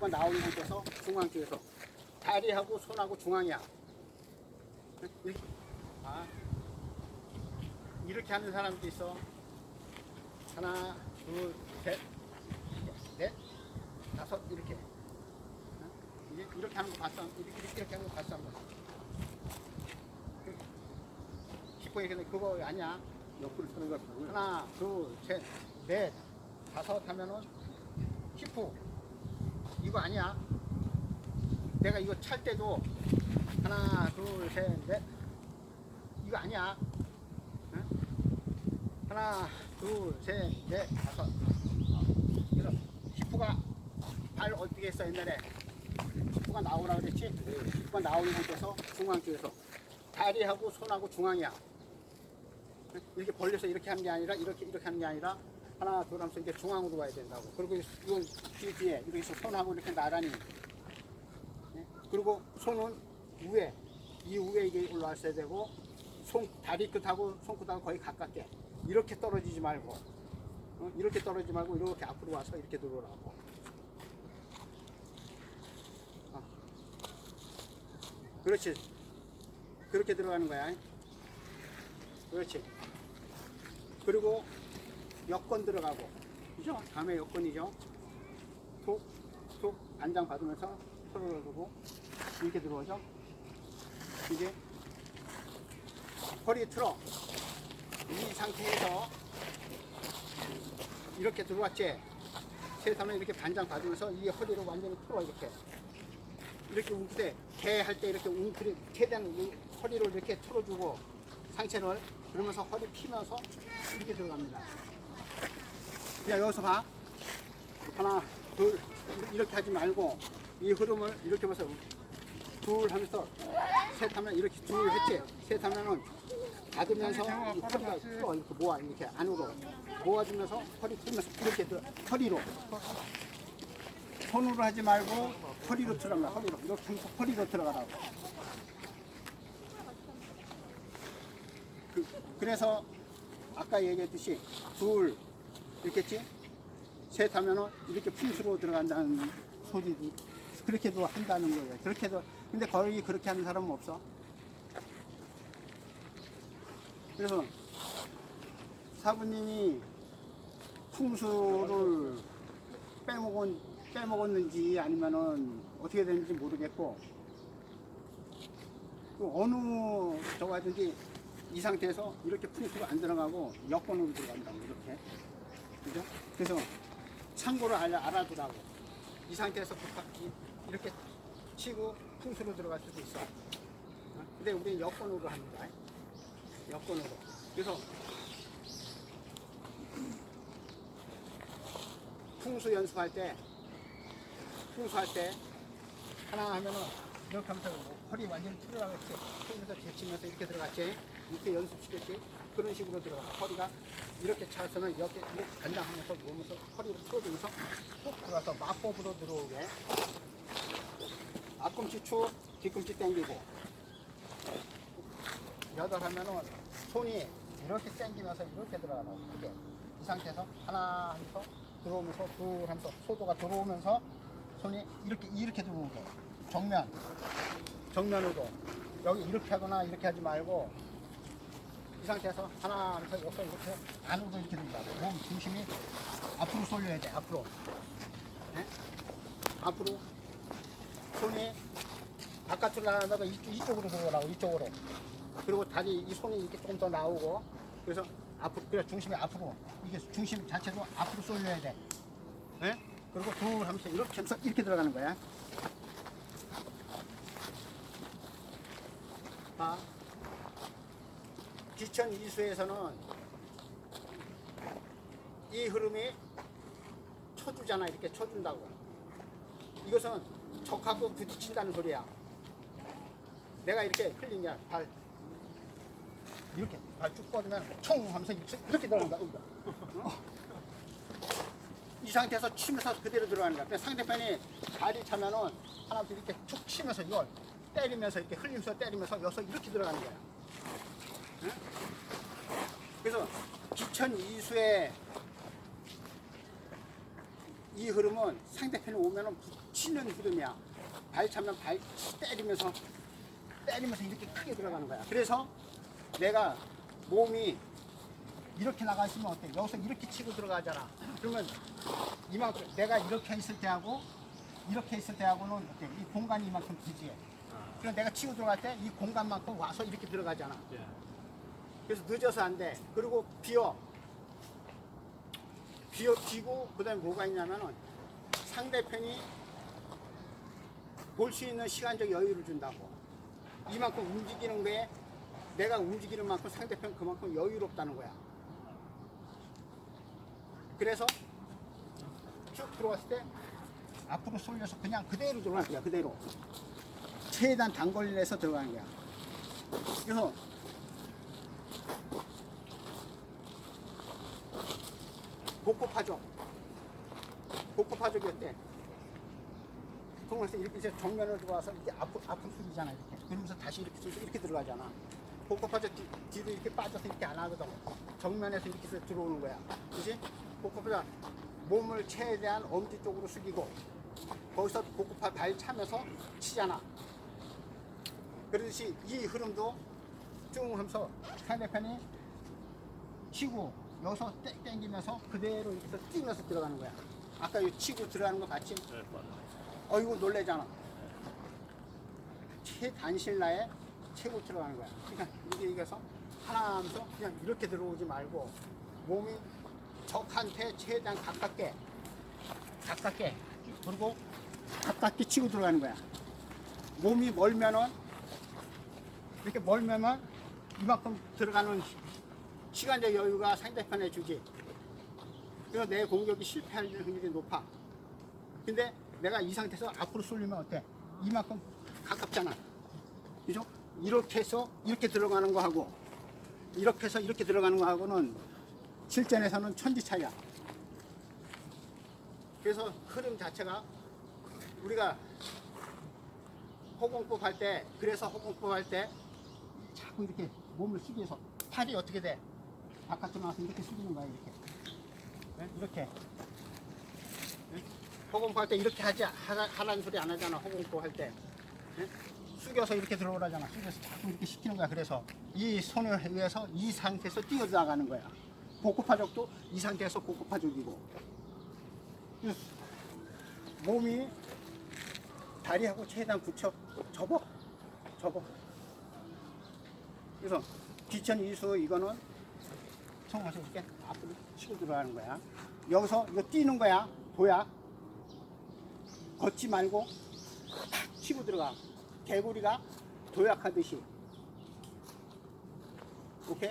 힙부가 나오는 곳에서 중앙 쪽에서 다리하고 손하고 중앙이야. 이렇게, 아, 이렇게 하는 사람도 있어. 하나, 둘, 셋, 넷, 다섯 이렇게. 이렇게 하는 거 봤어? 이렇게 이렇게, 이렇게 하는 거 봤어? 힙부 얘기는 그거 아니야. 옆으로 서는 것 같다고요? 하나, 둘, 셋, 넷, 다섯 하면은 히프 이거 아니야. 내가 이거 찰 때도 하나, 둘, 셋, 넷 이거 아니야. 응? 하나, 둘, 셋, 넷, 다섯. 그래서 히프가 발 어떻게 했어 옛날에? 히프가 나오라 그랬지? 히프가 나오는 곳에서 중앙 쪽에서 다리하고 손하고 중앙이야. 이렇게 벌려서 이렇게 하는 게 아니라 이렇게 이렇게 하는 게 아니라 하나 둘 하면서 이렇게 중앙으로 와야 된다고. 그리고 이건 뒤 뒤에 이렇게 손하고 이렇게 나란히. 네? 그리고 손은 위에 이 위에 이게 올라왔어야 되고 손 다리 끝하고 손끝하고 거의 가깝게 이렇게 떨어지지 말고 어? 이렇게 떨어지지 말고 이렇게 앞으로 와서 이렇게 들어오라고. 어. 그렇지. 그렇게 들어가는 거야. 그렇지. 그리고 여권 들어가고, 그죠? 다음에 여권이죠. 톡, 톡, 반장 받으면서 서로를 두고, 이렇게 들어오죠? 이제, 허리 틀어. 이 상태에서, 이렇게 들어왔지? 세타면 이렇게 반장 받으면서 이 허리를 완전히 틀어, 이렇게. 이렇게 웅크대, 개할 때 이렇게 웅크리, 최대한 이 허리를 이렇게 틀어주고, 상체를 그러면서 허리 피면서 이렇게 들어갑니다. 그냥 여기서 봐. 하나, 둘, 이렇게 하지 말고 이 흐름을 이렇게 보세요. 둘 하면서 셋 하면 이렇게 둘 했지. 셋 하면은 닫으면서 이 허리가 풀어 이렇게 모아 이렇게 안으로 모아주면서 허리 풀면서 이렇게 들어, 허리로 손으로 하지 말고 허리로 들어가 허리로 이렇게 허리로 들어가라고. 그, 그래서 아까 얘기했듯이 둘 이렇게 했지 셋 하면은 이렇게 풍수로 들어간다는 소리도 그렇게도 한다는 거예요. 그렇게도 근데 거의 그렇게 하는 사람은 없어. 그래서 사부님이 풍수를 빼먹은 빼먹었는지 아니면은 어떻게 되는지 모르겠고 그 어느 저거 하든지 이 상태에서 이렇게 풍수가 안 들어가고 여권으로 들어간다고 이렇게 그죠? 그래서 참고로 알아, 알아두라고. 이 상태에서 부탁 이렇게 치고 풍수로 들어갈 수도 있어. 어? 근데 우리는 여권으로 합니다. 여권으로. 그래서 풍수 연습할 때 풍수할 때 하나 하면은 이렇게 하면서 뭐 허리 완전히 틀어나갔지 틀면서 제치면서 이렇게 들어갔지. 이렇게 연습시켰지. 그런 식으로 들어가. 허리가 이렇게 차서는 이렇게 이렇게 간당하면서 누우면서 허리를 풀어주면서 쭉 들어가서 마법으로 들어오게. 앞꿈치 축 뒤꿈치 당기고. 여덟 하면은 손이 이렇게 당기면서 이렇게 들어가라고 크게 이 상태에서 하나 하면서 들어오면서 둘 하면서 소도가 들어오면서 손이 이렇게 이렇게 들어오게. 정면 정면으로 여기 이렇게 하거나 이렇게 하지 말고 이 상태에서 하나 하면서 여기서 이렇게 안으로 이렇게 된다고 몸 중심이 앞으로 쏠려야 돼 앞으로. 네? 앞으로. 손이 바깥으로 나가다가 이쪽, 이쪽으로 들어오라고 이쪽으로. 그리고 다리 이 손이 이렇게 조금 더 나오고 그래서 앞으로 그래 중심이 앞으로. 이게 중심 자체도 앞으로 쏠려야 돼. 네? 그리고 둘 하면서 이렇게 하면서 이렇게 들어가는 거야 아, 기천 이수에서는 이 흐름이 쳐주잖아 이렇게 쳐준다고. 이것은 적하고 부딪힌다는 소리야. 내가 이렇게 흘리냐 발. 이렇게 발 쭉 뻗으면 총 하면서 이렇게 들어간다 어? 이 상태에서 치면서 그대로 들어가는 거야. 그래서 상대편이 발이 차면은 하나부터 이렇게 툭 치면서 이걸 때리면서 이렇게 흘리면서 때리면서 여기서 이렇게 들어가는 거야 응? 그래서 기천 이수의 이 흐름은 상대편이 오면은 붙이는 흐름이야. 발 차면 발 때리면서 때리면서 이렇게 크게 들어가는 거야. 그래서 내가 몸이 이렇게 나가 있으면 어때? 여기서 이렇게 치고 들어가잖아. 그러면 이만큼 내가 이렇게 있을 때하고 이렇게 있을 때하고는 어때? 이 공간이 이만큼 비지해. 그럼 내가 치고 들어갈 때 이 공간만큼 와서 이렇게 들어가잖아. 예. 그래서 늦어서 안 돼. 그리고 비어. 비어 비고 그다음에 뭐가 있냐면은 상대편이 볼 수 있는 시간적 여유를 준다고. 이만큼 움직이는 거에 내가 움직이는 만큼 상대편 그만큼 여유롭다는 거야. 그래서 쭉 들어왔을 때 앞으로 쏠려서 그냥 그대로 들어가는 거야. 그대로. 단거리를 해서 들어가는 거야. 그래서 복고파족. 복고파족이 어때? 통해서 이렇게 정면으로 들어와서 이렇게 앞으로, 앞으로 숙이잖아, 이렇게. 그러면서 다시 이렇게 이렇게 들어가잖아. 복고파족 뒤, 뒤로 이렇게 빠져서 이렇게 안 하거든. 정면에서 이렇게 들어오는 거야. 그지? 복고파족 몸을 최대한 엄지 쪽으로 숙이고, 거기서 복고파 발 차면서 치잖아. 그러듯이 이 흐름도 쭉 하면서 상대편이 치고 여기서 땡, 땡기면서 그대로 이렇게 뛰면서 들어가는 거야. 아까 이 치고 들어가는 거 맞아요. 어이구 놀래잖아. 최단실나에 최고 들어가는 거야. 그러니까 이게 이겨서 하나 하면서 그냥 이렇게 들어오지 말고 몸이 적한테 최대한 가깝게 가깝게 그리고 가깝게 치고 들어가는 거야. 몸이 멀면은 이렇게 멀면은 이만큼 들어가는 시- 시간적 여유가 상대편에 주지. 그래서 내 공격이 실패할 확률이 높아. 근데 내가 이 상태에서 앞으로 쏠리면 어때? 이만큼 가깝잖아. 그죠? 이렇게 해서 이렇게 들어가는 거 하고 이렇게 해서 이렇게 들어가는 거 하고는 실전에서는 천지 차이야. 그래서 흐름 자체가 우리가 호공법 할 때, 그래서 호공법 할때 자꾸 이렇게 몸을 숙여서 팔이 어떻게 돼? 바깥으로 나와서 이렇게 숙이는 거야, 이렇게. 네? 이렇게. 호공포 할 때 이렇게 하지 하라, 하라는 소리 안 하잖아 호공포 할때 예? 숙여서 이렇게 들어오라잖아 숙여서 자꾸 이렇게 시키는 거야 그래서 이 손을 위해서 이 상태에서 뛰어나가는 거야 복고파족도 이 상태에서 복고파족이고 이 몸이 다리하고 최대한 붙여 접어 접어 그래서 기천 이수 이거는 성화서 이렇게 앞으로 치고 들어가는 거야 여기서 이거 뛰는 거야 도약 걷지 말고 탁 치고 들어가. 개구리가 도약하듯이. 오케이?